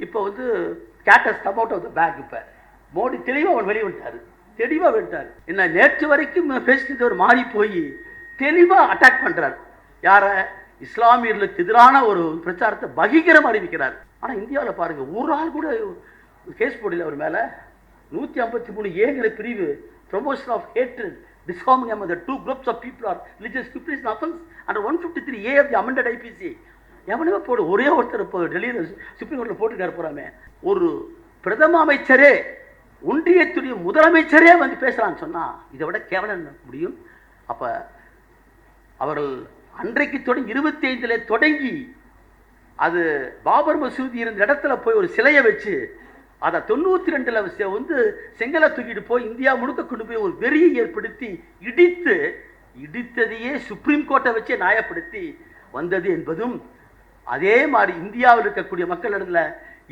இப்போ வந்து cat's come out of the bag இப்போ. மோடி தெளிவாக அவன் வெளியே விட்டார் தெளிவாக விட்டார் என்ன நேற்று வரைக்கும் பேசினது ஒரு மாறி போய் தெளிவாக அட்டாக் பண்ணுறார் யாரை? இஸ்லாமியர்களுக்கு எதிரான ஒரு பிரச்சாரத்தை பகிகரம் அறிவிக்கிறார் ஆனால் இந்தியாவில் பாருங்க ஒரு ஆள் கூட கேஸ் போடல அவர் மேலே. நூற்றி ஐம்பத்தி மூணு ஏங்கிற பிரிவு promotion of hatred disharmony among the two groups of people are religious people is an offense under 153 A of the amended IPC. எவனுமே போடு ஒரே ஒருத்தர் இப்போ டெல்லியில் சுப்ரீம் கோர்ட்டில் போட்டுக்கார் போறாமே. ஒரு பிரதம அமைச்சரே ஒன்றியத்துடைய முதலமைச்சரே வந்து பேசுகிறான்னு சொன்னால் இதை விட கேவலம் முடியும்? அப்போ அவர்கள் அன்றைக்கு தொடங்கி இருபத்தைந்தில் தொடங்கி அது பாபர் மசூதி இருந்த இடத்துல போய் ஒரு சிலையை வச்சு அதை தொண்ணூற்றி ரெண்டில் வந்து செங்கலை தூக்கிட்டு போய் இந்தியா முழுக்க கொண்டு போய் ஒரு வெறியை ஏற்படுத்தி இடித்து இடித்ததையே சுப்ரீம் கோர்ட்டை வச்சே நியாயப்படுத்தி வந்தது என்பதும் அதே மாதிரி இந்தியாவில் இருக்கக்கூடிய மக்களிடத்துல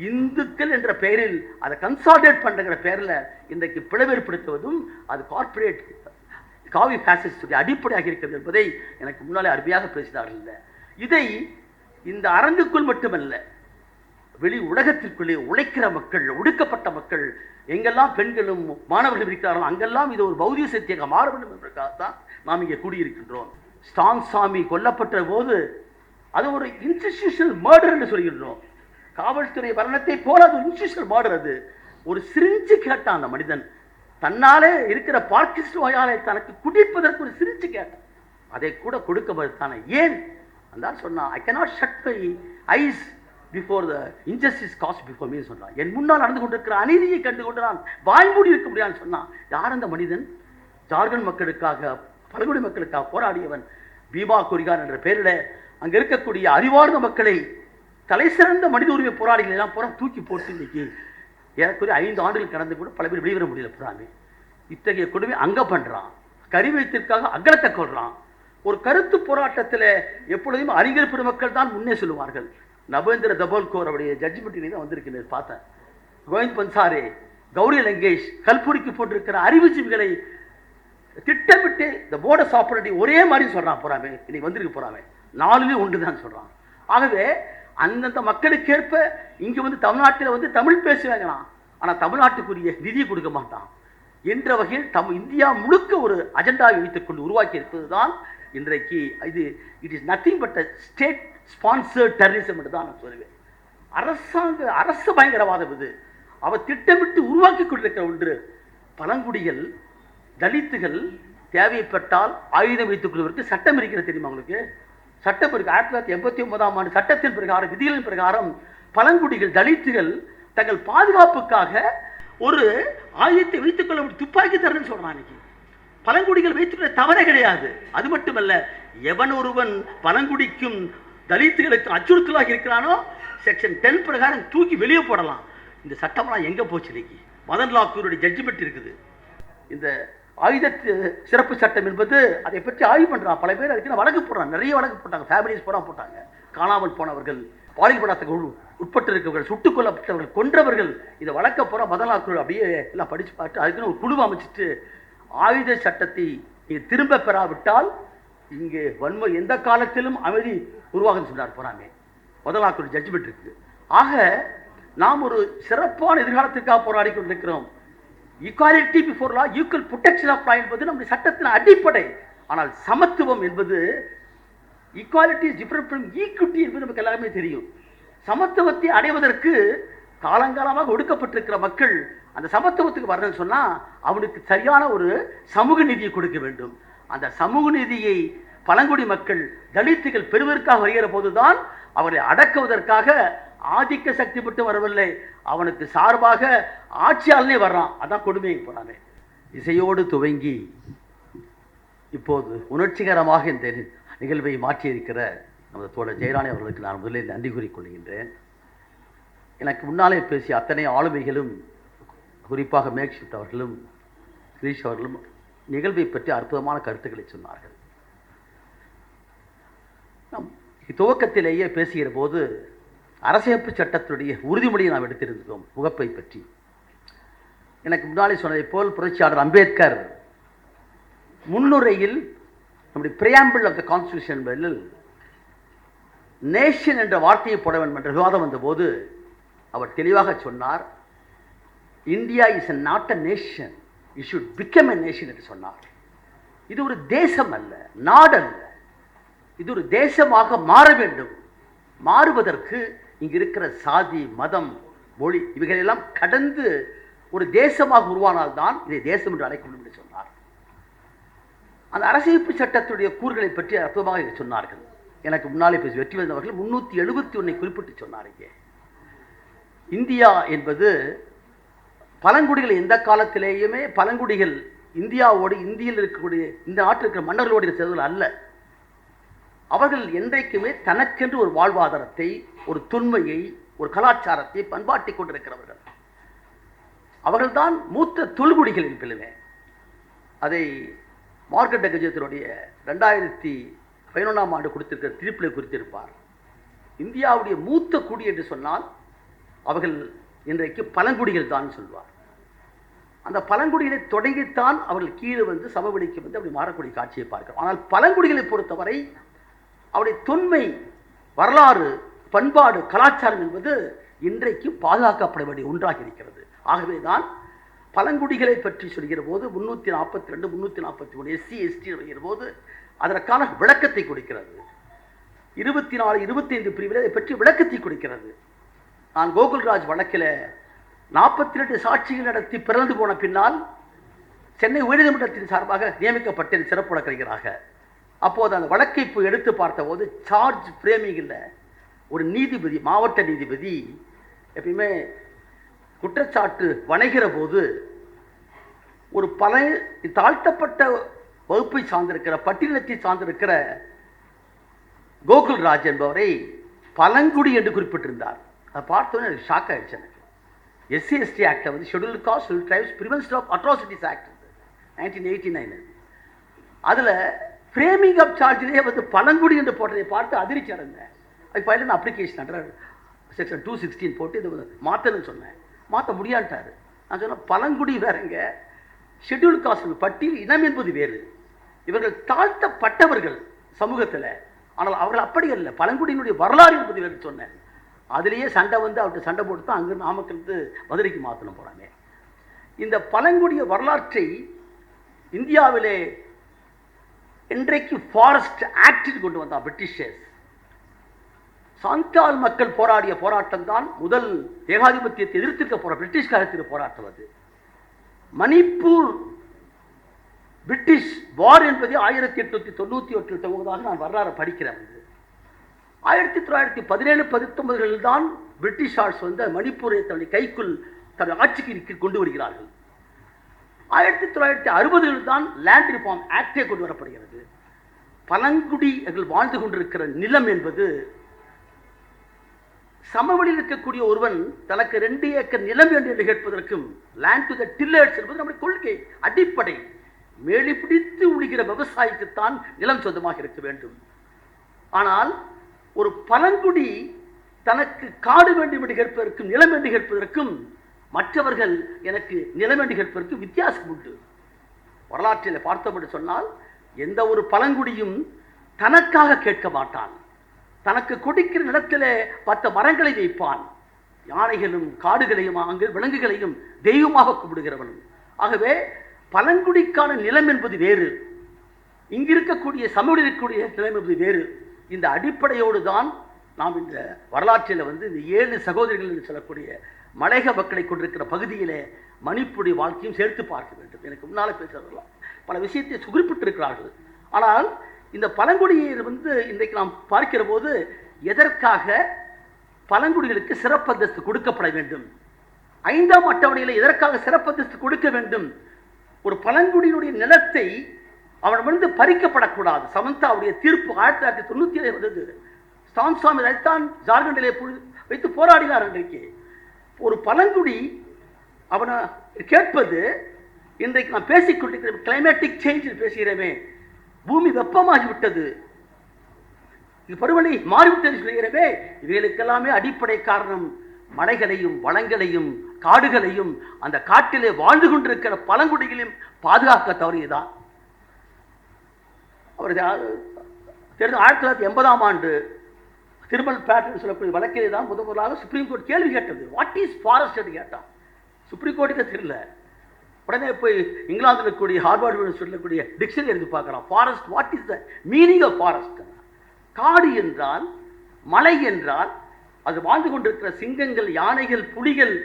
இந்துக்கள் என்ற பெயரில் அதை கன்சால்டேட் பண்ணுற பெயரில் இன்றைக்கு பிளவேற்படுத்துவதும் அது கார்ப்பரேட் காவி ஃபேசிஸ்டுடைய அடிப்படையாக இருக்கிறது என்பதை எனக்கு முன்னாலே அருமையாக பேசினார்கள். இல்லை இதை இந்த அரங்குக்குள் மட்டுமல்ல வெளி உலகத்திற்குள்ளே உழைக்கிற மக்கள் ஒடுக்கப்பட்ட மக்கள் எங்கெல்லாம் பெண்களும் மாணவர்கள் இருக்கிறார்களோ அங்கெல்லாம் இது ஒரு பௌதிக சக்தியாக மாற வேண்டும் என்பதற்காகத்தான் நாம் இங்கே கூடியிருக்கின்றோம். ஸ்டாங் சாமி கொல்லப்பட்ட போது அது ஒரு இன்ஸ்டிடியூஷனல் மர்டர் என்று சொல்கின்றோம். காவல்துறை மரணத்தை போல அது இன்ஸ்டிடியூஷனல் மர்டர் அது. ஒரு சிரிஞ்சு கேட்டான் அந்த மனிதன். தன்னாலே இருக்கிற பார்க்கிஸ்ட் நோயாளை தனக்கு குடிப்பதற்கு ஒரு சிரிஞ்சு கேட்டான். அதை கூட கொடுக்க மறுத்தானே ஏன்? அந்த சொன்னான் I cannot shut my eyes before the injustice cast before me சொன்னான் என் முன்னால் நடந்து கொண்டிருக்கிற அநீதியை கண்டு கொண்டு நான் வாய்மூடி இருக்க முடியாதுன்னு சொன்னான் யார் அந்த மனிதன்? ஜார்க்கண்ட் மக்களுக்காக பழங்குடி மக்களுக்காக போராடியவன் பீமா குறிகார் என்ற பெயரில் அங்க இருக்கக்கூடிய அறிவார்ந்த மக்களை தலை சிறந்த மனித உரிமை போராளிகள் எல்லாம் புறம் தூக்கி போட்டு இன்னைக்கு ஏறக்குறைய ஐந்து ஆண்டுகள் கடந்து கூட பல பேர் வெளிவர முடியல புறாமே. இத்தகைய கொடுமை அங்க பண்றான். கறி வைத்திற்காக அகலத்தை கொள்றான். ஒரு கருத்து போராட்டத்தில் எப்பொழுதும் அறிஞர் பெருமக்கள் தான் முன்னே சொல்லுவார்கள். நபேந்திர தபோல்கோர் அவருடைய ஜட்ஜ்மெண்ட் தான் வந்திருக்கிறேன் பார்த்தேன். கோவிந்த் பன்சாரே கௌரி லங்கேஷ் கல்புரிக்கு போட்டிருக்கிற அறிவுஜீவிகளை திட்டமிட்டு இந்த போர்டஸ் ஆப்பரேட்டி ஒரே மாதிரி சொல்றான் போகிறாமே இன்னைக்கு வந்திருக்கு போகிறாமே நாலுலேயும் ஒன்று தான் சொல்றான். ஆகவே அந்தந்த மக்களுக்கேற்ப இங்க வந்து தமிழ்நாட்டில் வந்து தமிழ் பேசுவாங்களாம் ஆனா தமிழ்நாட்டுக்குரிய நிதியை கொடுக்க மாட்டான். என்ற வகையில் தம் இந்தியா முழுக்க ஒரு அஜெண்டாவை வைத்துக்கொண்டு உருவாக்கி இருப்பது தான் இன்றைக்கு இது it is nothing but state sponsored terrorism என்று தான் நான் சொல்லுவேன். அரசாங்க அரசு பயங்கரவாதம் இது. அவர் திட்டமிட்டு உருவாக்கி கொண்டிருக்கிற ஒன்று பழங்குடிகள் தலித்துகள் தேவைப்பட்டால் ஆயுதம் வைத்துக் கொள்வதற்கு சட்டம் இருக்கிறது தெரியுமா உங்களுக்கு? சட்டம் இருக்கு ஆயிரத்தி தொள்ளாயிரத்தி எண்பத்தி ஒன்பதாம் ஆண்டு சட்டத்தின் பிரகாரம் விதிகளின் பிரகாரம் பழங்குடிகள் தலித்துகள் தங்கள் பாதுகாப்புக்காக ஒரு ஆயுதத்தை வைத்துக் கொள்ள துப்பாக்கி தரேன்னு சொல்றான் இன்னைக்கு பழங்குடிகள் வைத்துக்கிற தவறே கிடையாது. அது மட்டுமல்ல எவன் ஒருவன் பழங்குடிக்கும் தலித்துகளுக்கு அச்சுறுத்தலாக இருக்கிறானோ செக்ஷன் டென் பிரகாரம் தூக்கி வெளியே போடலாம். இந்த சட்டம்லாம் எங்க போச்சு இன்னைக்கு? மதன் லாக்கூருடைய ஜட்ஜ்மெண்ட் இருக்குது. இந்த ஆயுத சிறப்பு சட்டம் என்பது அதை பற்றி ஆய்வு பண்ணுறான் பல பேர் அதுக்கு வழக்கு போடுறாங்க. நிறைய வழக்கு போட்டாங்க. ஃபேமிலிஸ் போட போட்டாங்க. காணாமல் போனவர்கள் பாலியல் குழு உட்பட்டிருக்கவர்கள் சுட்டுக் கொல்லப்பட்டவர்கள் கொன்றவர்கள் இதை வழக்க போற மதலாக்குழு அப்படியே எல்லாம் படிச்சு பார்த்து அதுக்குன்னு ஒரு குழு அமைச்சிட்டு ஆயுத சட்டத்தை நீ திரும்ப பெறாவிட்டால் இங்கே வன்மை எந்த காலத்திலும் அமைதி உருவாகும் சொன்னார் போறாமே. முதலாக்குழு ஜட்ஜ்மெண்ட் இருக்குது. ஆக நாம் ஒரு சிறப்பான எதிர்காலத்திற்காக போராடி கொண்டிருக்கிறோம். Equality before law equal protection of law என்பது நம்முடைய சட்டத்தின் அடிப்படை. ஆனால் சமத்துவம் என்பது equality is different from equity என்பது நமக்கு எல்லாருமே தெரியும். சமத்துவத்தை அடைவதற்கு காலங்காலமாக ஒடுக்கப்பட்டிருக்கிற மக்கள் அந்த சமத்துவத்துக்கு வரணும்னு சொன்னால் அவனுக்கு சரியான ஒரு சமூக நிதியை கொடுக்க வேண்டும். அந்த சமூக நீதியை பழங்குடி மக்கள் தலித்துகள் பெறுவதற்காக வருகிற போதுதான் அவரை அடக்குவதற்காக ஆதிக்க சக்தி மட்டும் வரவில்லை. அவனுக்கு சார்பாக ஆட்சியாளனே வர்றான். அதான் கொடுமையை போறானே இசையோடு துவங்கி இப்போது உணர்ச்சிகரமாக இந்த நிகழ்வை மாற்றியிருக்கிற நமது தோழர் ஜெயராணி அவர்களுக்கு நான் முதலில் நன்றி கூறிக்கொள்கின்றேன் எனக்கு முன்னாலே பேசிய அத்தனை ஆளுமைகளும் குறிப்பாக மேக்ஷிப்ட் அவர்களும் கிரீஷ் அவர்களும் நிகழ்வை பற்றி அற்புதமான கருத்துக்களை சொன்னார்கள். நம் துவக்கத்திலேயே பேசுகிற போது அரசியமைப்பு சட்டத்துடைய உறுதிமொழியை நாம் எடுத்திருந்தோம் முகப்பை பற்றி. எனக்கு முன்னாடி சொன்னதைப் போல் புரட்சியாளர் அம்பேத்கர் முன்னுரையில் நம்முடைய preamble of the constitution nation என்ற வார்த்தையை போட வேண்டும் என்ற விவாதம் வந்தபோது அவர் தெளிவாக சொன்னார் India is not a nation you should become a nation என்று சொன்னார். இது ஒரு தேசம் அல்ல நாடல்ல. இது ஒரு தேசமாக மாற வேண்டும். மாறுவதற்கு இங்கே இருக்கிற சாதி மதம் மொழி இவைகளெல்லாம் கடந்து ஒரு தேசமாக உருவானால்தான் இதை தேசம் என்று அழைக்க முடியும் என்று சொன்னார். அந்த அரசியமைப்பு சட்டத்துடைய கூறுகளை பற்றி அற்புதமாக இதை சொன்னார்கள். எனக்கு முன்னாலே பேசி வெற்றி வந்தவர்கள் முன்னூற்றி எழுபத்தி ஒன்றை குறிப்பிட்டு சொன்னார் இங்கே. இந்தியா என்பது பழங்குடிகள் எந்த காலத்திலேயுமே பழங்குடிகள் இந்தியாவோடு இந்தியில் இருக்கக்கூடிய இந்த நாட்டில் இருக்கிற மன்னர்களோடு சேர்ந்தவர்கள் அல்ல. அவர்கள் என்றைக்குமே தனக்கென்று ஒரு வாழ்வாதாரத்தை ஒரு தொன்மையை ஒரு கலாச்சாரத்தை பண்பாட்டி கொண்டிருக்கிறவர்கள். அவர்கள்தான் மூத்த தொல்குடிகளின் பிள்ளைவே அதை மார்க்கெட் கஜத்தினுடைய ரெண்டாயிரத்தி பதினொன்றாம் ஆண்டு கொடுத்திருக்கிற திருப்பிலை குறித்திருப்பார். இந்தியாவுடைய மூத்த குடி என்று சொன்னால் அவர்கள் இன்றைக்கு பழங்குடிகள் தான் சொல்வார். அந்த பழங்குடிகளை தொடங்கித்தான் அவர்கள் கீழே வந்து சமவெளிக்கு வந்து அப்படி மாறக்கூடிய காட்சியை பார்க்கிறோம். ஆனால் பழங்குடிகளை பொறுத்தவரை அவருடைய தொன்மை வரலாறு பண்பாடு கலாச்சாரம் என்பது இன்றைக்கு பாதுகாக்கப்பட வேண்டிய ஒன்றாக இருக்கிறது. ஆகவே தான் பழங்குடிகளை பற்றி சொல்கிற போது முன்னூற்றி நாற்பத்தி ரெண்டு முன்னூற்றி நாற்பத்தி மூணு எஸ்சி எஸ்டி வருகிற போது அதற்கான விளக்கத்தை கொடுக்கிறது. இருபத்தி நாலு இருபத்தைந்து பிரிவில் இதை பற்றி விளக்கத்தை கொடுக்கிறது. நான் கோகுல்ராஜ் வழக்கில் நாற்பத்தி ரெண்டு சாட்சிகள் நடத்தி பிறந்து போன பின்னால் சென்னை உயர்நீதிமன்றத்தின் சார்பாக நியமிக்கப்பட்டேன் சிறப்பு வழக்கறிஞராக அப்போது அந்த வழக்கை இப்போ எடுத்து பார்த்தபோது சார்ஜ் ஃப்ரேமிங்கில் ஒரு நீதிபதி மாவட்ட நீதிபதி எப்பயுமே குற்றச்சாட்டு வணைகிற போது ஒரு பல தாழ்த்தப்பட்ட வகுப்பை சார்ந்திருக்கிற பட்டியலத்தை சார்ந்திருக்கிற கோகுல்ராஜ் என்பவரை பழங்குடி என்று குறிப்பிட்டிருந்தார். அதை பார்த்தோன்னே எனக்கு ஷாக் ஆயிடுச்சு எனக்கு. எஸ்சி எஸ்டி ஆக்டில் வந்து schedule caste tribes prevention of atrocities act nineteen eighty nine அதில் ஃப்ரேமிங் ஆஃப் சார்ஜிலே வந்து பழங்குடி என்று போட்டதை பார்த்து அதிர்ச்சி அடைந்தேன். அது ஃபைல் நான் application under section two sixteen போட்டு இது மாற்றணும்னு சொன்னேன். மாற்ற முடியான்ட்டார். நான் சொன்னேன் பழங்குடி வேறங்க. ஷெட்யூல் காஸ்ட் பட்டியல் இனம் என்பது வேறு. இவர்கள் தாழ்த்தப்பட்டவர்கள் சமூகத்தில். ஆனால் அவர்கள் அப்படி இல்லை பழங்குடியினுடைய வரலாறு என்பது வேறு சொன்னேன். அதுலேயே சண்டை வந்து அவர்கிட்ட சண்டை போட்டு தான் அங்கே நாமக்கல் மதுரைக்கு மாற்றணும் போகிறாங்க இந்த பழங்குடிய வரலாற்றை இந்தியாவிலே இன்றைக்கு ஃபாரஸ்ட் ஆக்டில் கொண்டு வந்தான் பிரிட்டிஷர்ஸ். சாந்தால் மக்கள் போராடிய போராட்டம் தான் முதல் ஏகாதிபத்தியத்தை எதிர்த்திருக்க போற பிரிட்டிஷ் காலத்தில் போராட்டம் அது. மணிப்பூர் பிரிட்டிஷ் வார் என்பது ஆயிரத்தி எட்நூத்தி தொண்ணூத்தி ஒன்றில் தொகுதாக நான் வரலாறு படிக்கிறேன். ஆயிரத்தி தொள்ளாயிரத்தி பதினேழு பத்தொன்பதுகளில் தான் பிரிட்டிஷார்ஸ் வந்து மணிப்பூரை தன்னுடைய கைக்குள் தன் ஆட்சிக்கு கொண்டு வருகிறார்கள். ஆயிரத்தி தொள்ளாயிரத்தி அறுபதுகளில் தான் லேண்ட் ரிஃபார்ம் ஆக்டே கொண்டு வரப்படுகிறது. பழங்குடிகள் வாழ்ந்து கொண்டிருக்கிற நிலம் என்பது சமவெளியில் இருக்கக்கூடிய ஒருவன் தனக்கு ரெண்டு ஏக்கர் நிலம் என்று கேட்பதற்கும் லேண்ட் டு த டில்லர்ஸ் என்பது நம்முடைய கொள்கை அடிப்படை. மேலி பிடித்து உழுகிற விவசாயிக்குத்தான் நிலம் சொந்தமாக இருக்க வேண்டும். ஆனால் ஒரு பழங்குடி தனக்கு காடு வேண்டும் என்று கேட்பதற்கும் நிலம் என்று கேட்பதற்கும் மற்றவர்கள் எனக்கு நிலம் என்று வித்தியாசம் உண்டு. வரலாற்றில் பார்த்தோம் என்று சொன்னால் எந்த ஒரு பழங்குடியும் தனக்காக கேட்க மாட்டான். தனக்கு கொடுக்கிற நிலத்திலே பத்து மரங்களை வைப்பான். யானைகளும் காடுகளையும் அங்கு விலங்குகளையும் தெய்வமாக கும்பிடுகிறவன் ஆகவே பழங்குடிக்கான நிலம் என்பது வேறு. இங்கிருக்கக்கூடிய சமூக இருக்கக்கூடிய நிலம் என்பது வேறு. இந்த அடிப்படையோடு தான் நாம் இந்த வரலாற்றில் வந்து இந்த ஏழு சகோதரிகள் என்று சொல்லக்கூடிய மலையக மக்களை கொண்டிருக்கிற பகுதியிலே மணிப்புடைய வாழ்க்கையும் சேர்த்து பார்க்க வேண்டும். எனக்கு முன்னால் பேசுறதெல்லாம் பல விஷயத்தை குறிப்பிட்டிருக்கிறார்கள் ஆனால் இந்த பழங்குடியினர் வந்து இன்றைக்கு நாம் பார்க்கிற போது எதற்காக பழங்குடிகளுக்கு சிறப்பந்தஸ்து கொடுக்கப்பட வேண்டும்? ஐந்தாம் அட்டவணையில் எதற்காக சிறப்பந்தஸ்து கொடுக்க வேண்டும்? ஒரு பழங்குடியினுடைய நிலத்தை அவனிடமிருந்து பறிக்கப்படக்கூடாது. சமந்தாவுடைய தீர்ப்பு ஆயிரத்தி தொள்ளாயிரத்தி தொண்ணூற்றி ஏழு வந்தது. ஸ்டான் சுவாமி அதைத்தான் ஜார்க்கண்டிலே வைத்து போராடினார் அன்றைக்கு. ஒரு பழங்குடி அவனை கேட்பது இன்றைக்கு நான் பேசிக்கொண்டிருக்கிற கிளைமேட்டிக் சேஞ்ச் பேசுகிறேமே. பூமி வெப்பமாகிவிட்டது. இது பருவநிலை மாறிவிட்டது சொல்கிறவே இவைகளுக்கெல்லாமே அடிப்படை காரணம். மலைகளையும் வளங்களையும் காடுகளையும் அந்த காட்டிலே வாழ்ந்து கொண்டிருக்கிற பழங்குடிகளையும் பாதுகாக்க தவறியதான் அவர் தெரிஞ்ச ஆயிரத்தி தொள்ளாயிரத்தி எண்பதாம் ஆண்டு திருமல் பேட்டர்னு சொல்லக்கூடிய வழக்கிலே தான் முதல் முதலாக சுப்ரீம் கோர்ட் கேள்வி கேட்டது. வாட் இஸ் ஃபாரஸ்ட் கேட்டான். சுப்ரீம் கோர்ட்டுக்கு தெரியல. உடனே போய் இங்கிலாந்தில் இருக்கக்கூடிய ஹார்வர்ட் யூனிவர்சிட்டியில் இருக்கக்கூடிய டிக்ஷனரி எடுத்து பார்க்கலாம். Forest what is the meaning of forest காடு என்றால் மலை என்றால் அது வாழ்ந்து கொண்டிருக்கிற சிங்கங்கள் யானைகள் புலிகள்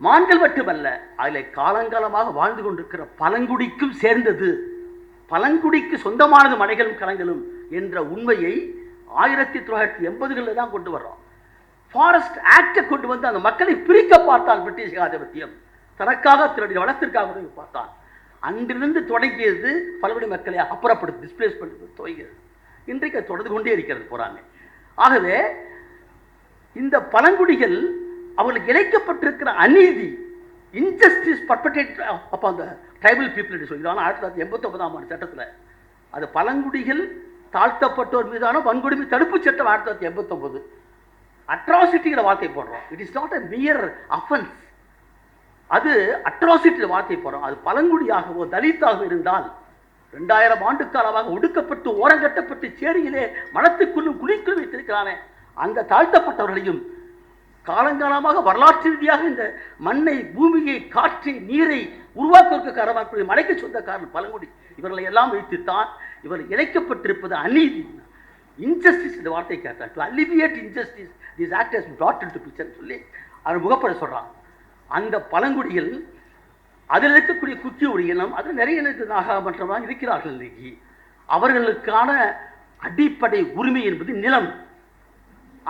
மான்கள் மட்டுமல்ல அதில் காலங்காலமாக வாழ்ந்து கொண்டிருக்கிற பழங்குடிக்கும் சேர்ந்தது. பழங்குடிக்கு சொந்தமானது மலைகளும் கலங்களும் என்ற உண்மையை ஆயிரத்தி தொள்ளாயிரத்தி எண்பதுகளில் தான் கொண்டு வர்றோம். ஃபாரஸ்ட் ஆக்டை கொண்டு வந்து அந்த மக்களை பிரிக்க பார்த்தால் பிரிட்டிஷ் ஆதிபத்தியம். தனக்காக தன்னுடைய வளத்திற்காக உதவி பார்த்தான் அன்றிலிருந்து தொடங்கியது பலவடி மக்களை அப்புறப்படுத்து டிஸ்பிளேஸ் பண்ணி துவங்கியது. இன்றைக்கு தொடர்ந்து கொண்டே இருக்கிறது போறாங்க. ஆகவே இந்த பழங்குடிகள் அவர்களுக்கு இழைக்கப்பட்டிருக்கிற அநீதி இன்ஜஸ்டிஸ் பர்பட்டேட் அப்போ அந்த ட்ரைபல் பீப்புள் என்று சொல்கிறாங்க. ஆயிரத்தி தொள்ளாயிரத்தி எண்பத்தொன்பதாம் ஆண்டு சட்டத்தில். அது பழங்குடிகள் தாழ்த்தப்பட்டோர் மீதான வன்கொடுமை தடுப்பு சட்டம் ஆயிரத்தி தொள்ளாயிரத்தி எண்பத்தொம்பது. அட்ராசிட்டிங்கிற வார்த்தை போடுறோம். It is not a mere offence அது அட்ராசிட்டியில் வார்த்தை போடுறோம். அது பழங்குடியாகவோ தலித்தாக இருந்தால் ரெண்டாயிரம் ஆண்டு காலமாக ஒடுக்கப்பட்டு ஓரங்கட்டப்பட்டு சேரியிலே மனத்துக்குள்ளும் குழிக்குள் வைத்திருக்கிறானே. அந்த தாழ்த்தப்பட்டவர்களையும் காலங்காலமாக வரலாற்று ரீதியாக இந்த மண்ணை பூமியை காற்றை நீரை உருவாக்குவதற்கு காரணமாக மலைக்கு சொந்தக்காரன் பழங்குடி. இவர்களை எல்லாம் வைத்துத்தான் இவர் இணைக்கப்பட்டிருப்பது அநீதி. இன்ஜஸ்டிஸ் இந்த வார்த்தை கேட்டார். To alleviate injustice this act has brought into சொல்லி அவர் முகப்பட சொல்றான். அந்த பழங்குடிகள் அதில் இருக்கக்கூடிய குக்கி ஒரு இனம் அதில் நிறைய இனத்து இருக்கிறார்கள் இன்னைக்கு அவர்களுக்கான அடிப்படை உரிமை என்பது நிலம்.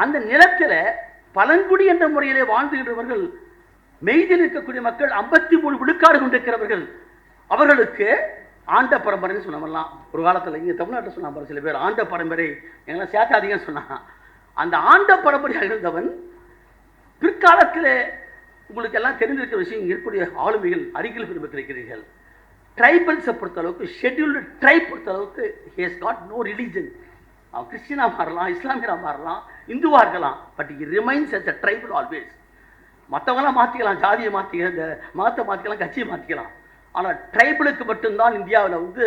அந்த நிலத்தில் பழங்குடி என்ற முறையிலே வாழ்ந்துகின்றவர்கள் மெய்தில் இருக்கக்கூடிய மக்கள் ஐம்பத்தி மூணு விழுக்காடு கொண்டிருக்கிறவர்கள் அவர்களுக்கு ஆண்ட பரம்பரைன்னு சொன்னவெல்லாம் ஒரு காலத்தில் இங்கே தமிழ்நாட்டில் சொன்னாங்க சில பேர் ஆண்ட பரம்பரை எங்களை சேர்த்தாதீங்கன்னு சொன்னான். அந்த ஆண்ட பரம்பரையாக இருந்தவன் பிற்காலத்தில் உங்களுக்கு எல்லாம் தெரிஞ்சிருக்க விஷயம் இருக்கக்கூடிய ஆளுமைகள் அருகில் பெருமைக்கிறீர்கள் ட்ரைபல்ஸை பொறுத்தளவுக்கு ஷெட்யூல்டு ட்ரைப் பொறுத்தளவுக்கு ஹேஸ் காட் நோ ரிலீஜன் அவன் கிறிஸ்டினாக மாறலாம் இஸ்லாமியராக மாறலாம் இந்துவாக இருக்கலாம் but he remains as a tribal always மற்றவங்களாம் மாற்றிக்கலாம் ஜாதியை மாற்றிக்கலாம் இந்த மதத்தை மாற்றிக்கலாம் கட்சியை மாற்றிக்கலாம் ஆனால் ட்ரைபிளுக்கு மட்டும்தான் இந்தியாவில் வந்து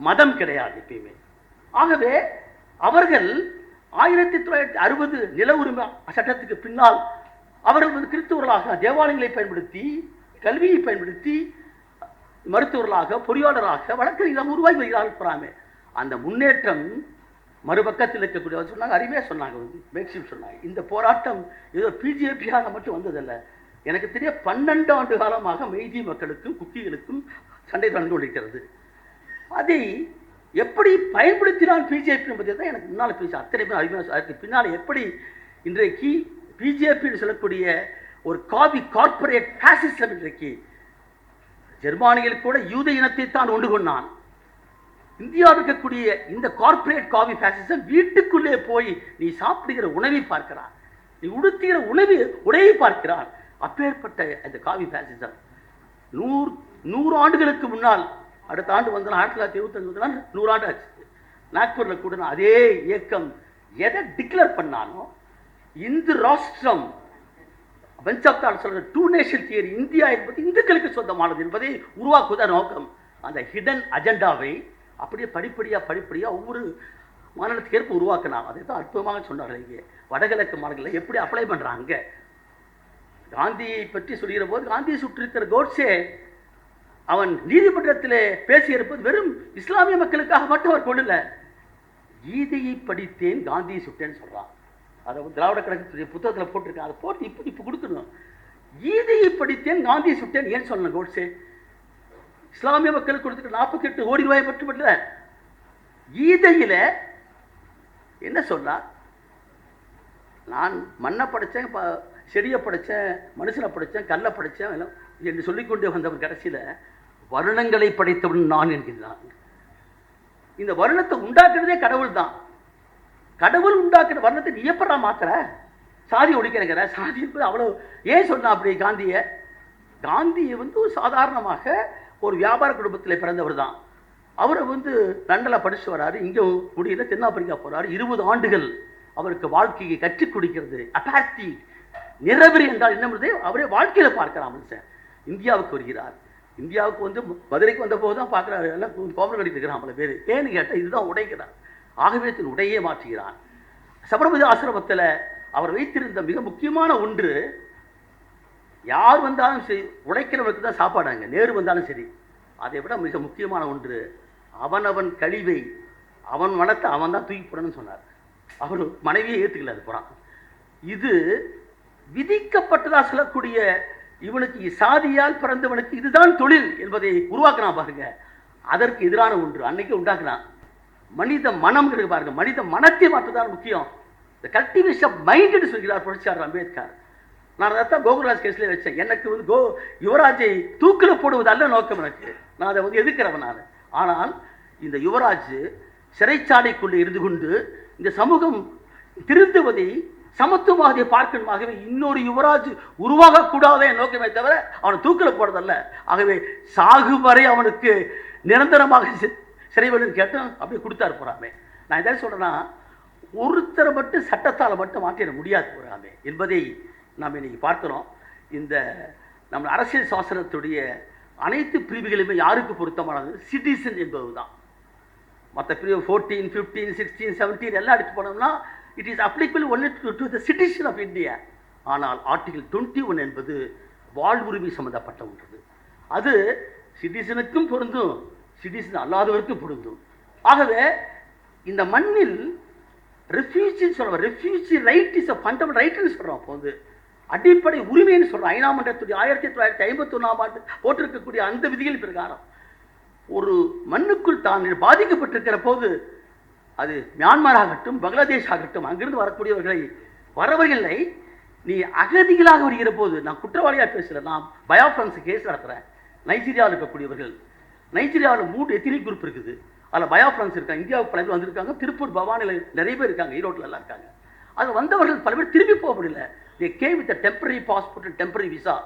மதம் கிடையாது எப்பயுமே. ஆகவே அவர்கள் ஆயிரத்தி தொள்ளாயிரத்தி அறுபது நில உரிமை சட்டத்துக்கு பின்னால் அவர்கள் வந்து கிறிஸ்துவர்களாக தேவாலயங்களை பயன்படுத்தி கல்வியை பயன்படுத்தி மருத்துவர்களாக பொறியாளராக வழக்கறிஞராக உருவாகி வருகிறார்கள் போறாமே. அந்த முன்னேற்றம் மறுபக்கத்தில் இருக்கக்கூடியவர் சொன்னாங்க அருமையாக சொன்னாங்க வந்து மேக்சிம் சொன்னாங்க. இந்த போராட்டம் ஏதோ பிஜேபியாக மட்டும் வந்ததில்லை. எனக்கு தெரிய பன்னெண்டு ஆண்டு காலமாக மெய்தி மக்களுக்கும் குக்கிகளுக்கும் சண்டை தொடர்ந்து கொண்டிருக்கிறது. அதை எப்படி பயன்படுத்தினால் பிஜேபி என்பதை தான் எனக்கு முன்னால் பேச அத்தனை பேர் அறிமுகம் அதுக்கு பின்னால் எப்படி இன்றைக்கு பிஜேபின்னு சொல்லக்கூடிய ஒரு காபி கார்ப்பரேட் ஃபேசிசம் இன்றைக்கு ஜெர்மானியில் கூட யூத இனத்தை தான் ஒன்று கொண்டான். இந்தியாவில் இருக்கக்கூடிய இந்த கார்ப்பரேட் காவி ஃபேசிசம் வீட்டுக்குள்ளே போய் நீ சாப்பிடுகிற உணவை பார்க்கிறான் நீ உடுத்துகிற உணவு உடையை பார்க்கிறான் அப்பேற்பட்ட அந்த காவி ஃபேசிசம் நூறு நூறு ஆண்டுகளுக்கு முன்னால் அடுத்த ஆண்டு வந்தாலும் ஆயிரத்தி தொள்ளாயிரத்தி இருபத்தஞ்சு வந்தாலும் நூறாண்டு ஆச்சு. நாக்பூரில் கூட அதே இயக்கம் எதை டிக்ளேர் பண்ணாலும் இந்து ராஷ்டிரம் பஞ்சாப்தால் சொல்ற டூ நேஷன் தியரி இந்தியா என்பது இந்துக்களுக்கு சொந்தமானது என்பதை உருவாக்குவதன் நோக்கம். அந்த ஹிடன் அஜெண்டாவை அப்படியே படிப்படியாக படிப்படியாக ஒவ்வொரு மாநிலத்துக்கு ஏற்ப உருவாக்கினாங்க அதை தான் அற்புதமாக சொன்னார்கள் இங்கே. வடகிழக்கு மாநிலங்களில் எப்படி அப்ளை பண்ணுறாங்க காந்தியை பற்றி சொல்கிற போது காந்தியை சுற்றிருக்கிற கோட்ஸே அவன் நீதிமன்றத்தில் பேசியிருப்பது வெறும் இஸ்லாமிய மக்களுக்காக மட்டும் அவர் கொள்ளல. கீதையை படித்தேன் காந்தியை சுட்டேன்னு சொல்கிறான் அதை திராவிட கழகத்துடைய புத்தகத்தில் போட்டிருக்கேன். அதை போட்டு இப்போ இப்போ கொடுக்கணும் கீதையை படித்தேன் காந்தியை சுட்டேன். ஏன் சொல்லணும் கோட்ஸே? இஸ்லாமிய மக்களுக்கு கொடுத்துட்டு நாற்பத்தி எட்டு கோடி ரூபாய் மட்டுமல்ல கீதையில் என்ன சொன்னார் நான் மண்ணை படைச்சேன் ப- செடியை படைச்சேன் மனுஷனை படைச்சேன் கல்லை படைச்சேன் எல்லாம் என்று சொல்லிக்கொண்டே வந்தவன் கடைசியில் வருணங்களை படைத்தவன் நான் என்கின்றான் இந்த வருணத்தை உண்டாக்குறதே கடவுள் தான். கடவுள் உண்டாக்குற வருணத்தை நீ எப்படா மாத்திர சாதி ஒழிக்கிறங்கிற. சாதி என்பது அவ்வளோ ஏன் சொன்னா அப்படி காந்தியை? காந்தியை வந்து ஒரு சாதாரணமாக ஒரு வியாபார குடும்பத்தில் பிறந்தவர் தான். அவரை வந்து லண்டனில் படிச்சு வராரு இங்கே முடியல தென்னாப்பிரிக்கா போகிறாரு இருபது ஆண்டுகள் அவருக்கு வாழ்க்கையை கற்றுக் கொடுக்கிறது. அபாத்தி நிறவெறி என்றால் என்ன அவரே வாழ்க்கையில் பார்க்கிறான் மனுஷன். இந்தியாவுக்கு வருகிறார். இந்தியாவுக்கு வந்து மதுரைக்கு வந்த போது தான் பார்க்குறாரு. எல்லாம் கோபுரம் கட்டிட்டு இருக்கிறான் பல பேர். ஏன்னு கேட்டால் இதுதான் உடைக்கிறான் ஆகவே தன் உடையே மாற்றுகிறான் சபரமதி ஆசிரமத்தில் அவர் வைத்திருந்த மிக முக்கியமான ஒன்று யார் வந்தாலும் சரி உழைக்கிறவனுக்கு தான் சாப்பாடாங்க நேரு வந்தாலும் சரி. அதை விட மிக முக்கியமான ஒன்று அவனவன் கழிவை அவன் மனத்தை அவன் தான் தூக்கி போடணும்னு சொன்னார். அவர் மனைவியை ஏற்றுக்கல அது போகிறான் இது விதிக்கப்பட்டதா சொல்லக்கூடிய இவனுக்கு சாதியால் பிறந்தவனுக்கு இதுதான் தொழில் என்பதை உருவாக்குறான் பாருங்க. அதற்கு எதிரான ஒன்று. அன்னைக்கு உண்டாக்குனான் மனித மனம் பாருங்க. மனித மனத்தை மாற்றுதான் முக்கியம். இந்த கல்டிவேஷன் ஆஃப் மைண்ட் சொல்கிறார் புரட்சியாளர் அம்பேத்கர். நான் அதைத்தான் கோகுல்ராஜ் கேஸ்ல வச்சேன். எனக்கு வந்து கோ யுவராஜை தூக்கில் போடுவது அல்ல நோக்கம் எனக்கு. நான் அதை வந்து எதிர்க்கிறவன் நான். ஆனால் இந்த யுவராஜ் சிறைச்சாலைக்குள்ளே இருந்து கொண்டு இந்த சமூகம் திருந்துவதை சமத்துவவாதியை பார்க்கணுமாகவே இன்னொரு யுவராஜ் உருவாகக்கூடாத என் நோக்கமே தவிர அவனை தூக்கில் போடுறதல்ல ஆகவே சாகு வரை அவனுக்கு நிரந்தரமாக சி- கேட்டோம் அப்படியே கொடுத்தாரு போகிறாமே நான் எதாவது சொல்றேன்னா ஒருத்தரை மட்டும் சட்டத்தால் மட்டும் மாற்றிட முடியாது போகிறாமே என்பதை நாம் இன்னைக்கு பார்க்குறோம். இந்த நம்ம அரசியல் சாசனத்துடைய அனைத்து பிரிவுகளுமே யாருக்கு பொருத்தமானது? சிட்டிசன் என்பது தான் மற்ற பிரிவு ஃபோர்டீன் ஃபிஃப்டீன் சிக்ஸ்டீன் செவன்டீன் எல்லாம் எடுத்து போனோம்னா it is applicable only to to the citizen of India ஆனால் ஆர்டிகல் டுவெண்ட்டி ஒன் என்பது வாழ்வுரிமை சம்மந்தப்பட்ட ஒன்று அது சிட்டிசனுக்கும் பொருந்தும் சிட்டிசன் அல்லாதவருக்கும் பொருந்தும். ஆகவே இந்த மண்ணில் ரெஃப்யூஜின்னு சொல்கிறோம் refugee right is a fundamental ரைட்னு சொல்கிறோம் அப்போ வந்து. அடிப்படை உரிமைன்னு சொல்கிறோம் ஐநா மன்றத்துடைய ஆயிரத்தி தொள்ளாயிரத்தி ஐம்பத்தி ஒன்றாம் ஆண்டு போட்டிருக்கக்கூடிய அந்த விதிகள் பிரகாரம். ஒரு மண்ணுக்குள் தான் பாதிக்கப்பட்டிருக்கிற போது அது மியான்மர் ஆகட்டும் பங்களாதேஷ் ஆகட்டும் அங்கிருந்து வரக்கூடியவர்களை வரவர்களை நீ அகதிகளாக வருகிற போது நான் குற்றவாளியாக பேசுகிறேன் நான் பயோஃப்ரன்ஸ் கேஸ் நடத்துகிறேன் நைஜீரியாவில் இருக்கக்கூடியவர்கள். நைஜீரியாவில் மூணு எத்தினிக் குரூப் இருக்குது. அதில் பயோஃப்ரன்ஸ் இருக்காங்க இந்தியாவுக்கு பல பேர் வந்திருக்காங்க. திருப்பூர் பவானியில் நிறைய பேர் இருக்காங்க ஈரோட்டில் எல்லாம் இருக்காங்க. அது வந்தவர்கள் பல பேர் திரும்பி போக முடியல they came with temporary passport and temporary visa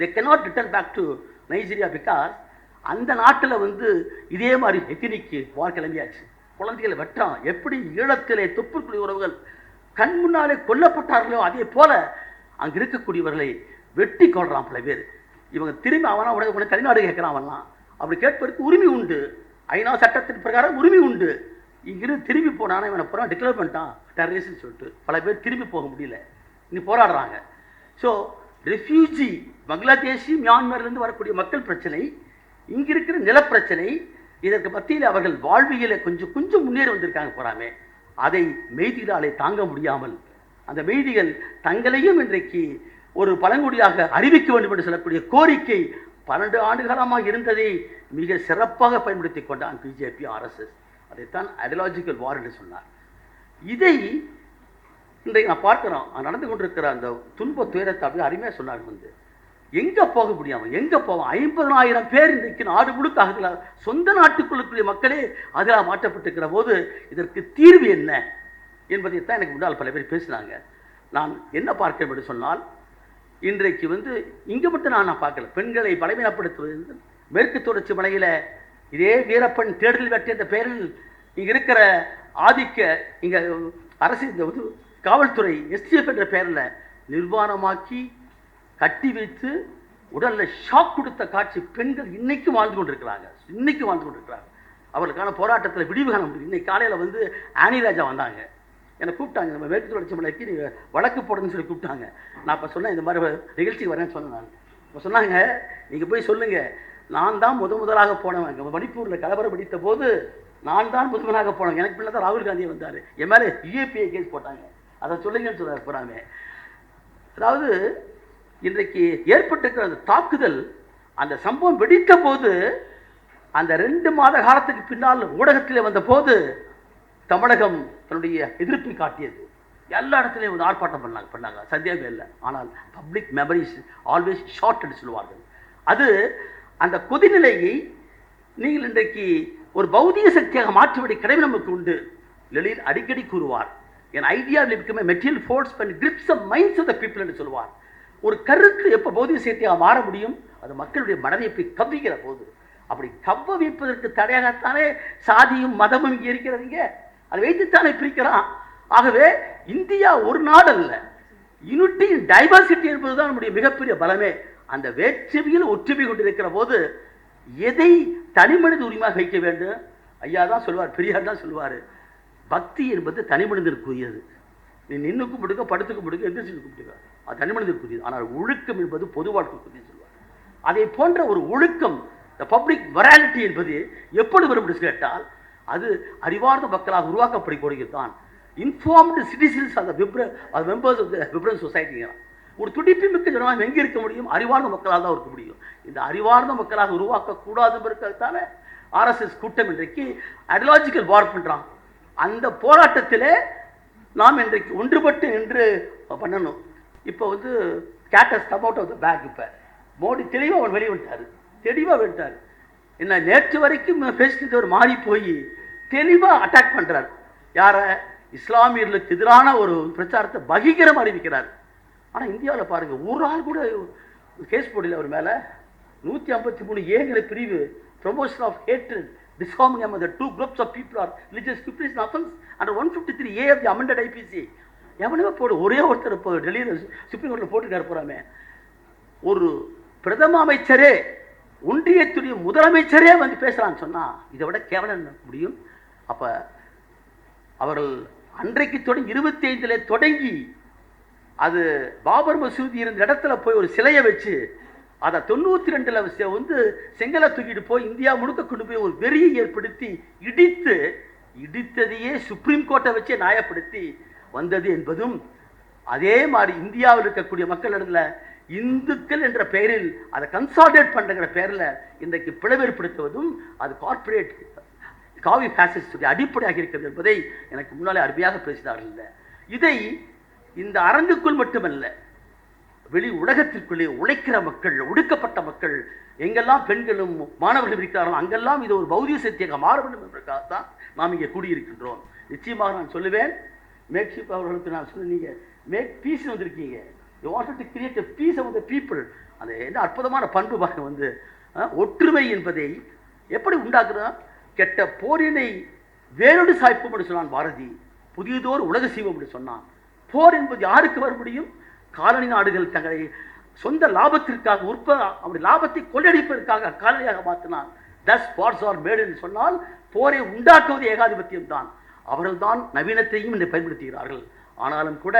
they cannot return back to Nigeria because அந்த நாட்டில் வந்து இதே மாதிரி எத்தினிக்கு வார் கிளம்பியாச்சு. குழந்தைகளை வெட்டான் எப்படி ஈழத்திலே தொப்புக்குடி உறவுகள் கண் முன்னாலே கொல்லப்பட்டார்களோ அதே போல அங்கே இருக்கக்கூடியவர்களை வெட்டி கொள்றான் பல பேர். இவங்க திரும்பி அவனா உடனே உடனே தனிநாடு கேட்குறான் அவன்லாம். அப்படி கேட்பதற்கு உரிமை உண்டு. ஐநா சட்டத்தின் பிரகாரம் உரிமை உண்டு. இங்கிருந்து திரும்பி போனானா இவனை பூரா டிக்ளேர் பண்ணிட்டான் டெரரிஸ்ட்னு சொல்லிட்டு. பல பேர் திரும்பி போக முடியல. இனி போராடுறாங்க. ஸோ ரெஃப்யூஜி பங்களாதேஷி மியான்மர்லேருந்து வரக்கூடிய மக்கள் பிரச்சனை இங்கிருக்கிற நிலப்பிரச்சனை இதற்கு மத்தியில் அவர்கள் வாழ்வியலை கொஞ்சம் கொஞ்சம் முன்னேறி வந்திருக்காங்க போறாமே. அதை மெய்திகளாலே தாங்க முடியாமல் அந்த மெய்திகள் தங்களையும் இன்றைக்கு ஒரு பழங்குடியாக அறிவிக்க வேண்டும் என்று சொல்லக்கூடிய கோரிக்கை பன்னெண்டு ஆண்டுகாலமாக இருந்ததை மிக சிறப்பாக பயன்படுத்தி கொண்டான் பிஜேபி ஆர்எஸ்எஸ் அதைத்தான் ஐடியாலஜிக்கல் வார் என்று சொன்னார். இதை இன்றைக்கு நான் பார்க்குறோம். நடந்து கொண்டிருக்கிற அந்த துன்ப துயரத்தை அப்படின்னு அருமையாக சொன்னார் வந்து. எங்கே போக முடியாமல் எங்கே போவோம் ஐம்பதாயிரம் பேர் இன்றைக்கு நாடு முழுக்க அதில் சொந்த நாட்டுக்குள்ளுக்குரிய மக்களே அதில் மாற்றப்பட்டிருக்கிற போது இதற்கு தீர்வு என்ன என்பதைத்தான் எனக்கு முன்னால் பல பேர் பேசினாங்க. நான் என்ன பார்க்க என்று சொன்னால் இன்றைக்கு வந்து இங்கே மட்டும் நான் நான் பார்க்கல. பெண்களை பலவீனப்படுத்துவது மேற்கு தொடர்ச்சி மலையில் இதே வீரப்பன் தேடுதல் வெற்றி என்ற பெயரில் இங்கே இருக்கிற ஆதிக்க இங்கே அரசு இந்த வந்து காவல்துறை எஸ்டிஎஃப் என்ற பெயரில் நிர்வாணமாக்கி கட்டி வைத்து உடல்ல ஷாக் கொடுத்த காட்சி பெண்கள் இன்னைக்கும் வாழ்ந்து கொண்டிருக்கிறாங்க. இன்னைக்கும் வாழ்ந்து கொண்டிருக்கிறாங்க. அவர்களுக்கான போராட்டத்தில் விடிவு காண முடியும் இன்னைக்கு காலையில் வந்து ஆனிராஜா வந்தாங்க. என்னை கூப்பிட்டாங்க. நம்ம மேற்கு தொடர்ச்சி மலைக்கு நீங்கள் வழக்கு போடணும்னு சொல்லி கூப்பிட்டாங்க. நான் இப்போ சொன்னேன் இந்த மாதிரி நிகழ்ச்சிக்கு வரேன்னு சொன்னேன் நான். இப்போ சொன்னாங்க நீங்கள் போய் சொல்லுங்கள் நான் தான் முத முதலாக போனவங்க மணிப்பூரில் கலவரம் பிடித்த போது நான் தான் முதல்வனாக போனேன் எனக்கு பிள்ளை தான் ராகுல் காந்தி வந்தார். என் மேலே யூஏபிஏ கேஸ் போட்டாங்க. அதை சொல்லுங்கன்னு சொல்ல போகிறாங்க அதாவது இன்றைக்கு ஏற்பட்டிருக்கிற அந்த தாக்குதல் அந்த சம்பவம் வெடித்த போது அந்த ரெண்டு மாத காலத்துக்கு பின்னால் ஊடகத்தில் வந்த போது தமிழகம் தன்னுடைய எதிர்ப்பை காட்டியது. எல்லா இடத்துலையும் வந்து ஆர்ப்பாட்டம் பண்ணாங்க பண்ணாங்க. சந்தேகம் இல்லை. ஆனால் பப்ளிக் மெமரிஸ் ஆல்வேஸ் ஷார்ட் என்று சொல்லுவார்கள். அது அந்த கொதிநிலையை நீங்கள் இன்றைக்கு ஒரு பௌதிக சக்தியாக மாற்றுவதை கடமை நமக்கு உண்டு. லலித் அடிக்கடி கூறுவார். An idea become material force பண்ணி grips minds of the people என்று சொல்லுவார். ஒரு கருத்து எப்போ பௌதிக சேர்த்தியாக மாற முடியும்? அது மக்களுடைய மனதை போய் கவ்விக்கிற போது? அப்படி கவ்வ வைப்பதற்கு தடையாகத்தானே சாதியும் மதமும் இங்கே இருக்கிறதுங்க அதை வைத்துத்தானே பிரிக்கிறான். ஆகவே இந்தியா ஒரு நாடு அல்ல. யூனிட்டி டைவர்சிட்டி என்பதுதான் நம்முடைய மிகப்பெரிய பலமே. அந்த வேற்றுமையில் ஒற்றுமை கொண்டிருக்கிற போது எதை தனிமனித உரிமையாக வைக்க வேண்டும்? ஐயா தான் சொல்வார் பெரியார் தான் சொல்வார் பக்தி என்பது தனிமனிதனுக்குரியது நீ நின்று கும்பிடுங்க படுத்து கும்பிடுங்க எந்திரிச்சு கும்பிடுங்க அது தனி மனிதனுக்குரியது ஆனால் ஒழுக்கம் என்பது பொது வாழ்க்கைக்குரியது சொல்வார். அதை போன்ற ஒரு ஒழுக்கம் இந்த பப்ளிக் வெராலிட்டி என்பது எப்படி வரும் என்று கேட்டால் அது அறிவார்ந்த மக்களாக உருவாக்கப்படுகிறது தான் இன்ஃபார்ம்டு சிட்டிசன்ஸ் அந்த விப்ர அது மெம்பர்ஸ் ஆஃப் த விப்ரன் சொசைட்டிங்கிறான் ஒரு துடிப்பு மிக்க ஜனநாயகம் எங்கே இருக்க முடியும்? அறிவார்ந்த மக்களால் தான் இருக்க முடியும். இந்த அறிவார்ந்த மக்களாக உருவாக்கக்கூடாது என்பதற்காகத்தானே ஆர்எஸ்எஸ் கூட்டம் இன்றைக்கு ஐடியாலஜிக்கல் வார் பண்ணுறான் அந்த போராட்டத்திலே நாம் இன்றைக்கு ஒன்றுபட்டு நின்று பண்ணணும். இப்போ வந்து cat's come out of the bag இப்போ. மோடி தெளிவாக அவன் வெளிவிட்டார் தெளிவாக விட்டார் என்ன நேற்று வரைக்கும் பேசினவர் மாறி போய் தெளிவாக அட்டாக் பண்ணுறார் யாரை? இஸ்லாமியர்களுக்கு எதிரான ஒரு பிரச்சாரத்தை பகிகரம் அறிவிக்கிறார். ஆனால் இந்தியாவில் பாருங்கள் ஒரு ஆள் கூட கேஸ் போடல அவர் மேலே. நூற்றி ஐம்பத்தி மூணு ஏங்கிற பிரிவு promotion of hatred disharmony among the two groups of people are religious people is an offense under 153 A of the amended IPC. எவனுமே போடு ஒரே ஒருத்தர் இப்போ டெல்லியில் சுப்ரீம் கோர்ட்டில் போட்டுக்காரு போறாமே. ஒரு பிரதம அமைச்சரே ஒன்றியத்துடைய முதலமைச்சரே வந்து பேசுகிறான்னு சொன்னால் இதை விட கேவலம் முடியும்? அப்போ அவர்கள் அன்றைக்கு தொடங்கி இருபத்தி ஐந்துல தொடங்கி அது பாபர் மசூதி இருந்த இடத்துல போய் ஒரு சிலையை வச்சு அதை தொண்ணூற்றி ரெண்டில் வந்து செங்கலை தூக்கிட்டு போய் இந்தியா முழுக்க கொண்டு போய் ஒரு வெறியை ஏற்படுத்தி இடித்து இடித்ததையே சுப்ரீம் கோர்ட்டை வச்சே நியாயப்படுத்தி வந்தது என்பதும் அதே மாதிரி இந்தியாவில் இருக்கக்கூடிய மக்களிடத்தில் இந்துக்கள் என்ற பெயரில் அதை கன்சால்டேட் பண்ணுங்கிற பெயரில் இன்றைக்கு பிளவேற்படுத்துவதும் அது கார்பரேட் காவி ஃபேசிஸ்டுடைய அடிப்படையாக இருக்கிறது என்பதை எனக்கு முன்னாலே அருமையாக பேசினார்கள் இதை இந்த அரங்குக்குள் மட்டுமல்ல வெளி உலகத்திற்குள்ளே உழைக்கிற மக்கள் ஒடுக்கப்பட்ட மக்கள் எங்கெல்லாம் பெண்களும் மாணவர்கள் இருக்கிறார்களோ அங்கெல்லாம் இது ஒரு பௌதிக சக்தியாக மாற வேண்டும் என்பதற்காகத்தான் நாம் இங்கே கூடியிருக்கின்றோம். நிச்சயமாக நான் சொல்லுவேன் மேக்ஷிப் அவர்களுக்கு நான் சொன்னீங்க நீங்கள் மேக் பீஸ் வந்திருக்கீங்க. You want to create peace of the people அந்த என்ன அற்புதமான பண்பு பாருங்க வந்து. ஒற்றுமை என்பதை எப்படி உண்டாக்குறோம்? கெட்ட போரினை வேறொரு சாய்ப்போம் என்று சொன்னான் பாரதி. புதியதோர் உலக செய்வோம் என்று சொன்னான். போர் என்பது யாருக்கு வர முடியும்? காலனி நாடுகள் தங்களை சொந்த லாபத்திற்காக உற்ப அப்படி லாபத்தை கொள்ளடிப்பதற்காக காலனியாக மாற்றினான் தஸ் பார்ஸ் ஆர் மேடு என்று சொன்னால் போரை உண்டாக்குவது ஏகாதிபத்தியம் தான் அவர்கள்தான் நவீனத்தையும் இன்று பயன்படுத்துகிறார்கள். ஆனாலும் கூட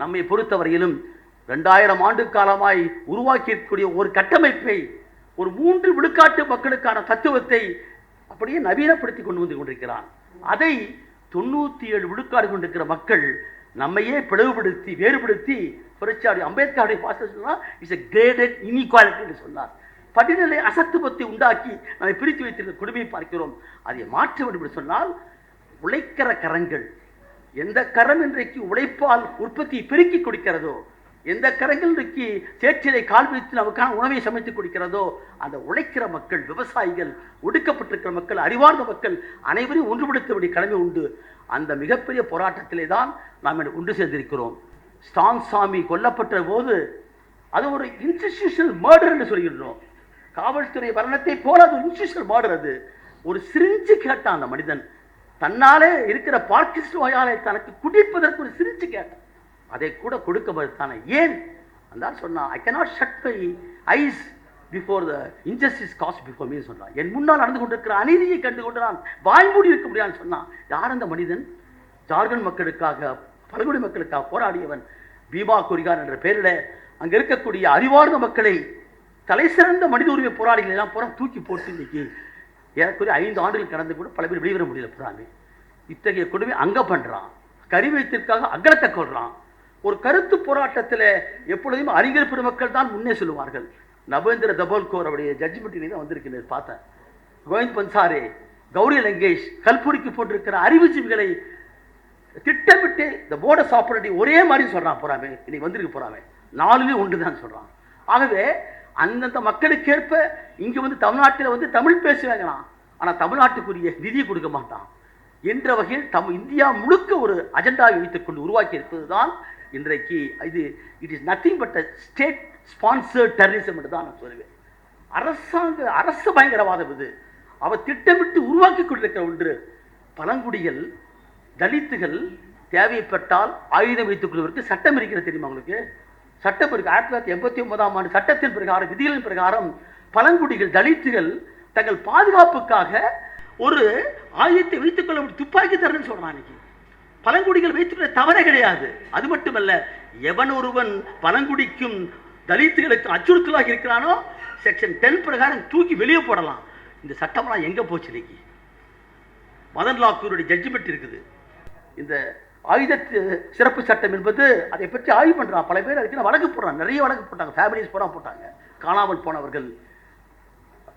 நம்மை பொறுத்தவரையிலும் ரெண்டாயிரம் ஆண்டு காலமாய் உருவாக்கியிருக்கக்கூடிய ஒரு கட்டமைப்பை ஒரு மூன்று விழுக்காட்டு மக்களுக்கான தத்துவத்தை அப்படியே நவீனப்படுத்தி கொண்டு வந்து கொண்டிருக்கிறான். அதை தொண்ணூற்றி ஏழு விழுக்காடு கொண்டிருக்கிற மக்கள் நம்மையே பிளவுபடுத்தி வேறுபடுத்தி புரட்சியாளர் அம்பேத்கருடைய பாசம் சொன்னால் இட்ஸ் எ கிரேடட் இன்இக்வாலிட்டி என்று சொன்னார். படிநிலை அசத்துவத்தை உண்டாக்கி நம்மை பிரித்து வைத்திருந்த கொடுமையை பார்க்கிறோம். அதை மாற்ற வேண்டும் என்று சொன்னால் உழைக்கிற கரங்கள். எந்த கரம் இன்றைக்கு உழைப்பால் உற்பத்தியை பெருக்கி கொடுக்கிறதோ எந்த கரங்கள் இன்றைக்கு சேற்றிலை கால் வைத்து நமக்கான உணவை சமைத்து கொடுக்கிறதோ அந்த உழைக்கிற மக்கள் விவசாயிகள் ஒடுக்கப்பட்டிருக்கிற மக்கள் அறிவார்ந்த மக்கள் அனைவரையும் ஒன்றுபடுத்த வேண்டிய கடமை உண்டு. அந்த மிகப்பெரிய போராட்டத்திலே தான் நாம் ஒன்று சேர்ந்திருக்கிறோம். ஸ்டான் சாமி கொல்லப்பட்ட போது அது ஒரு இன்ஸ்டிடியூஷனல் மர்டர் என்று சொல்கின்றோம் காவல்துறை மரணத்தை போல அது இன்ஸ்டிடியூஷனல் மர்டர் அது. ஒரு சிரிஞ்சு கேட்டான் அந்த மனிதன். தன்னாலே இருக்கிற பார்க்கிஸ்ட் நோயாலை தனக்கு குடிப்பதற்கு ஒரு சிரிச்சு கேட்டான். அதை கூட கொடுக்க மறுத்தானே ஏன்? அந்த சொன்னான் I cannot shut my eyes before the injustice cast before me சொன்னான். என் முன்னால் நடந்து கொண்டிருக்கிற அநீதியை கண்டு கொண்டு நான் வாய்மூடி இருக்க முடியாதுன்னு சொன்னான். யார் அந்த மனிதன்? ஜார்க்கண்ட் மக்களுக்காக பழங்குடி மக்களுக்காக போராடியவன் பீமா குறிகார் என்ற பெயரில் அங்கே இருக்கக்கூடிய அறிவார்ந்த மக்களை தலை சிறந்த மனித உரிமை போராளிகள் எல்லாம் பூரா தூக்கி போட்டு இன்னைக்கு ஏறக்குறைய ஐந்து ஆண்டுகள் கடந்து கூட பல பேர் வெளிவர முடியல புறாமே இத்தகைய கொடுமை அங்க பண்றான். கறி வைத்திற்காக அகலத்தை கொள்றான். ஒரு கருத்து போராட்டத்தில் எப்பொழுதும் அறிஞர் பெருமக்கள் தான் முன்னே சொல்லுவார்கள். நபேந்திர தபோல்கோர் அவருடைய ஜட்ஜ்மெண்ட் தான் வந்திருக்கிறது பார்த்தேன். கோவிந்த் பன்சாரே கௌரி லங்கேஷ் கல்புரிக்கு போட்டிருக்கிற அறிவுஜீவிகளை திட்டமிட்டு இந்த போர்ட் ஆஃப் ஒரே மாதிரி சொல்றான் போகிறாமே இன்னைக்கு வந்திருக்கு போகிறாமே நாலுலேயும் ஒன்று தான் சொல்றான். ஆகவே அந்தந்த மக்களுக்கேற்ப இங்கே வந்து தமிழ்நாட்டில் வந்து தமிழ் பேசுவாங்களாம் ஆனால் தமிழ்நாட்டுக்குரிய நிதி கொடுக்க மாட்டான். என்ற வகையில் தம் இந்தியா முழுக்க ஒரு அஜெண்டாவை வைத்துக்கொண்டு உருவாக்கி இருப்பது தான் இன்றைக்கு இது it is nothing but state sponsored terrorism என்று தான் நான் சொல்லுவேன். அரசாங்க அரசு பயங்கரவாதம் இது. அவர் திட்டமிட்டு உருவாக்கி கொண்டிருக்கிற ஒன்று பழங்குடிகள் தலித்துகள் தேவைப்பட்டால் ஆயுதம் வைத்துக் கொள்வதற்கு சட்டம் இருக்கிறது தெரியுமா உங்களுக்கு? சட்டம் இருக்கு ஆயிரத்தி தொள்ளாயிரத்தி எண்பத்தி ஒன்பதாம் ஆண்டு சட்டத்தின் பிரகாரம் விதிகளின் பிரகாரம் பழங்குடிகள் தலித்துகள் தங்கள் பாதுகாப்புக்காக ஒரு ஆயுதத்தை வைத்துக் கொள்ள முடியும் துப்பாக்கி தரேன்னு சொல்றான் அன்னைக்கு. பழங்குடிகள் வைத்துள்ள தவறே கிடையாது. அது மட்டுமல்ல எவன் ஒருவன் பழங்குடிக்கும் தலித்துகளுக்கு அச்சுறுத்தலாக இருக்கிறானோ செக்ஷன் டென் பிரகாரம் தூக்கி வெளியே போடலாம். இந்த சட்டம்லாம் எங்கே போச்சு இன்னைக்கு? மதன் லாக்கூருடைய ஜட்ஜ்மெண்ட் இருக்குது. இந்த ஆயுத சிறப்பு சட்டம் என்பது அதை பற்றி ஆய்வு பண்ணுறான் பல பேர் அதுக்கு வழக்கு போடுறாங்க. நிறைய வழக்கு போட்டாங்க. ஃபேமிலிஸ் போட போட்டாங்க. காணாமல் போனவர்கள்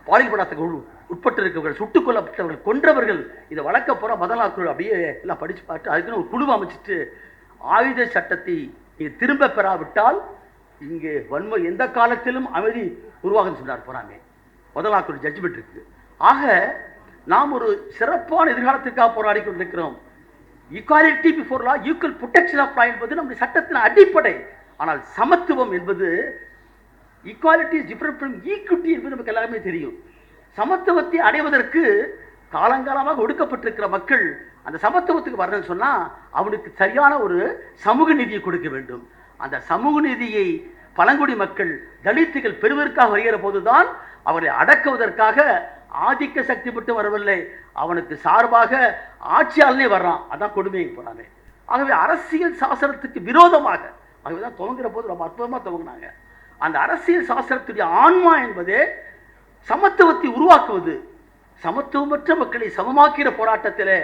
பாலியல் படாத்துக்கு உட்பட்டு இருக்கவர்கள் சுட்டுக் கொல்லப்பட்டவர்கள் கொன்றவர்கள் இதை வழக்க போகிற மதலாக்குழு அப்படியே எல்லாம் படித்து பார்த்து அதுக்குன்னு ஒரு குழு அமைச்சிட்டு ஆயுத சட்டத்தை நீங்கள் திரும்ப பெறாவிட்டால் இங்கே வன்மை எந்த காலத்திலும் அமைதி உருவாகும் சொன்னார் போறாமே முதலாக்குழு ஜட்ஜ்மெண்ட் இருக்கு. ஆக நாம் ஒரு சிறப்பான எதிர்காலத்திற்காக போராடி கொண்டிருக்கிறோம். Equality before law equal protection of law என்பது நம்முடைய சட்டத்தின் அடிப்படை. ஆனால் சமத்துவம் என்பது equality is different from equity என்பது நமக்கு எல்லாருமே தெரியும். சமத்துவத்தை அடைவதற்கு காலங்காலமாக ஒடுக்கப்பட்டிருக்கிற மக்கள் அந்த சமத்துவத்துக்கு வரணும்னு சொன்னால் அவனுக்கு சரியான ஒரு சமூக நீதியை கொடுக்க வேண்டும். அந்த சமூக நீதியை பழங்குடி மக்கள் தலித்துகள் பெறுவதற்காக வருகிற போதுதான் அவரை அடக்குவதற்காக ஆதிக்க சக்தி மட்டும் வரவில்லை அவனுக்கு சார்பாக ஆட்சியாளனே வர்றான். அதான் கொடுமையை போறாங்க ஆகவே அரசியல் சாசனத்துக்கு விரோதமாக ஆகவே தான் துவங்குற போது ரொம்ப அற்புதமாக துவங்கினாங்க. அந்த அரசியல் சாஸ்திரத்துடைய ஆன்மா என்பதே சமத்துவத்தை உருவாக்குவது. சமத்துவமற்ற மக்களை சமமாக்கிற போராட்டத்தில்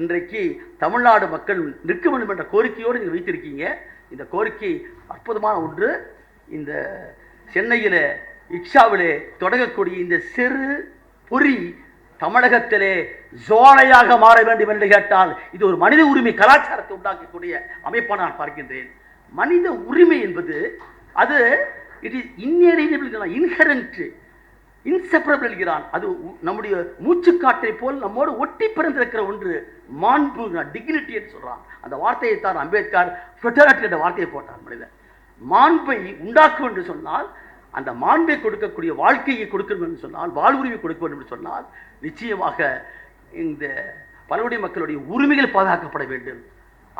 இன்றைக்கு தமிழ்நாடு மக்கள் நிற்க வேண்டும் என்ற கோரிக்கையோடு நீங்கள் வைத்திருக்கீங்க. இந்த கோரிக்கை அற்புதமான ஒன்று. இந்த சென்னையில் இக்ஷாவிலே தொடங்கக்கூடிய இந்த சிறு பொறி தமிழகத்திலே ஜோலையாக மாற வேண்டும் என்று கேட்டால் இது ஒரு மனித உரிமை கலாச்சாரத்தை உண்டாக்கக்கூடிய அமைப்பை நான் பார்க்கின்றேன். மனித உரிமை என்பது அது it is inalienable inherent inseparable என்கிறான். அது நம்முடைய நம்முடைய மூச்சுக்காற்றை போல் நம்மோடு ஒட்டி பிறந்திருக்கிற ஒன்று மாண்பு டிக்னிட்டி என்று சொல்றான். அந்த வார்த்தையை தான் அம்பேத்கர் ஃபெட்டராட்டி என்ற வார்த்தையை போட்டார் மனிதன். மாண்பை உண்டாக்கும் என்று சொன்னால் அந்த மாண்பை கொடுக்கக்கூடிய வாழ்க்கையை கொடுக்கணும் என்று சொன்னால் வாழ்வுரிமை கொடுக்க வேண்டும் என்று சொன்னால் நிச்சயமாக இந்த பழங்குடி மக்களுடைய உரிமைகள் பாதுகாக்கப்பட வேண்டும்.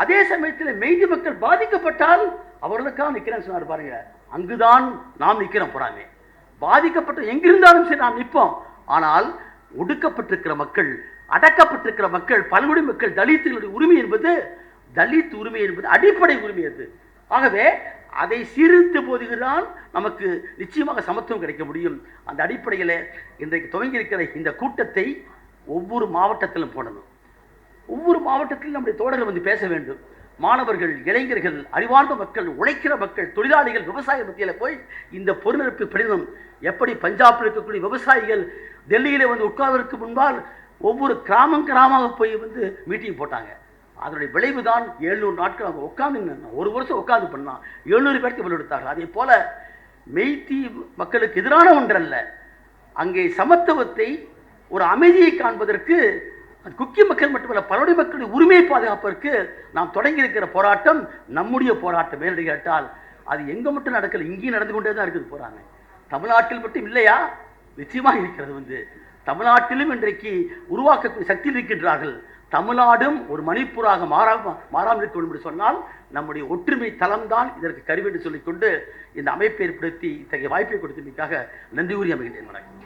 அதே சமயத்தில் மெய்தி மக்கள் பாதிக்கப்பட்டால் அவர்களுக்காக நிற்கிறேன்னு சொன்னார் பாருங்க. அங்குதான் நாம் நிற்கிறோம் போறாமே. பாதிக்கப்பட்ட எங்கிருந்தாலும் சரி நாம் நிற்போம். ஆனால் ஒடுக்கப்பட்டிருக்கிற மக்கள் அடக்கப்பட்டிருக்கிற மக்கள் பல்குடி மக்கள் தலித்துகளுடைய உரிமை என்பது தலித் உரிமை என்பது அடிப்படை உரிமை அது. ஆகவே அதை சீர்திருத்த போதுதான் நமக்கு நிச்சயமாக சமத்துவம் கிடைக்க முடியும். அந்த அடிப்படையில் இன்றைக்கு துவங்கி இருக்கிற இந்த கூட்டத்தை ஒவ்வொரு மாவட்டத்திலும் போடணும். ஒவ்வொரு மாவட்டத்திலும் நம்முடைய தோழர்கள் வந்து பேச வேண்டும். மாணவர்கள் இளைஞர்கள் அறிவார்ந்த மக்கள் உழைக்கிற மக்கள் தொழிலாளிகள் விவசாய மத்தியில் போய் இந்த பொருளிறப்பு படிதம் எப்படி பஞ்சாபில் இருக்கக்கூடிய விவசாயிகள் டெல்லியில் வந்து உட்கார்வதற்கு முன்பால் ஒவ்வொரு கிராமம் கிராமமாக போய் வந்து மீட்டிங் போட்டாங்க. அதனுடைய விளைவு தான் எழுநூறு நாட்கள் அவங்க உட்காந்து ஒரு வருஷம் உட்காந்து பண்ணான். எழுநூறு பேருக்கு வெளியெடுத்தார்கள் அதே போல மெய்த்தி மக்களுக்கு எதிரான ஒன்றல்ல. அங்கே சமத்துவத்தை ஒரு அமைதியை காண்பதற்கு குக்கி மக்கள் மட்டுமல்ல பலருடைய மக்களுடைய உரிமையை பாதுகாப்பதற்கு நாம் தொடங்கி இருக்கிற போராட்டம் நம்முடைய போராட்டம். மேலடி கேட்டால் அது எங்க மட்டும் நடக்கல இங்கேயும் நடந்து கொண்டே தான் இருக்குது போறாங்க. தமிழ்நாட்டில் மட்டும் இல்லையா? நிச்சயமாக இருக்கிறது வந்து. தமிழ்நாட்டிலும் இன்றைக்கு உருவாக்கக்கூடிய சக்தியில் இருக்கின்றார்கள். தமிழ்நாடும் ஒரு மணிப்பூராக மாறாம மாறாமல் இருக்க வேண்டும் என்று சொன்னால் நம்முடைய ஒற்றுமை தளம்தான் இதற்கு கருவி என்று சொல்லிக்கொண்டு இந்த அமைப்பை ஏற்படுத்தி இத்தகைய வாய்ப்பை கொடுத்தமைக்காக நன்றி கூறி அமைகின்றேன். வணக்கம்